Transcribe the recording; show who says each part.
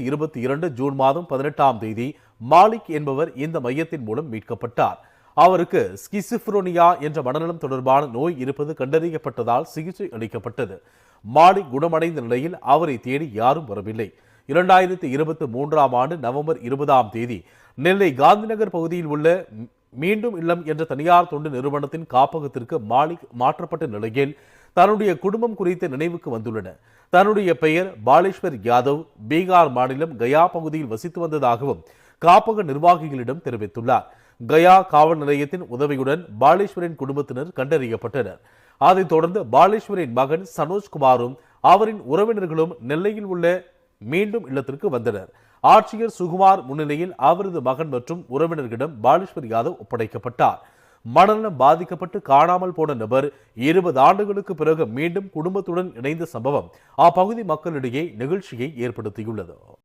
Speaker 1: இருபத்தி இரண்டு ஜூன் மாதம் பதினெட்டாம் தேதி மாலிக் என்பவர் இந்த மையத்தின் மூலம் மீட்கப்பட்டார். அவருக்கு ஸ்கிசிப்ரோனியா என்ற மனநலம் தொடர்பான நோய் இருப்பது கண்டறியப்பட்டதால் சிகிச்சை அளிக்கப்பட்டது. மாலிக் குணமடைந்த நிலையில் அவரை தேடி யாரும் வரவில்லை. இரண்டாயிரத்தி இருபத்தி மூன்றாம் ஆண்டு நவம்பர் இருபதாம் தேதி நெல்லை காந்திநகர் பகுதியில் உள்ள மீண்டும் இல்லம் என்ற தனியார் தொண்டு நிறுவனத்தின் காப்பகத்திற்கு மாலிக் மாற்றப்பட்ட நிலையில் தன்னுடைய குடும்பம் குறித்த நினைவுக்கு வந்துள்ளன. தன்னுடைய பெயர் பாலேஸ்வர் யாதவ் பீகார் மாநிலம் கயா பகுதியில் வசித்து வந்ததாகவும் காப்பக நிர்வாகிகளிடம் தெரிவித்துள்ளார். கயா காவல் நிலையத்தின் உதவியுடன் பாலேஸ்வரின் குடும்பத்தினர் கண்டறியப்பட்டனர். அதைத் தொடர்ந்து பாலேஸ்வரின் மகன் சனோஜ்குமாரும் அவரின் உறவினர்களும் நெல்லையில் உள்ள மீண்டும் இல்லத்திற்கு வந்தனர். ஆட்சியர் சுகுமார் முன்னிலையில் அவரது மகன் மற்றும் உறவினர்களிடம் பாலேஸ்வர் யாதவ் ஒப்படைக்கப்பட்டார். மனநலம் பாதிக்கப்பட்டு காணாமல் போன நபர் இருபது ஆண்டுகளுக்கு பிறகு மீண்டும் குடும்பத்துடன் இணைந்த சம்பவம் அப்பகுதி மக்களிடையே நிகழ்ச்சியை ஏற்படுத்தியுள்ளது.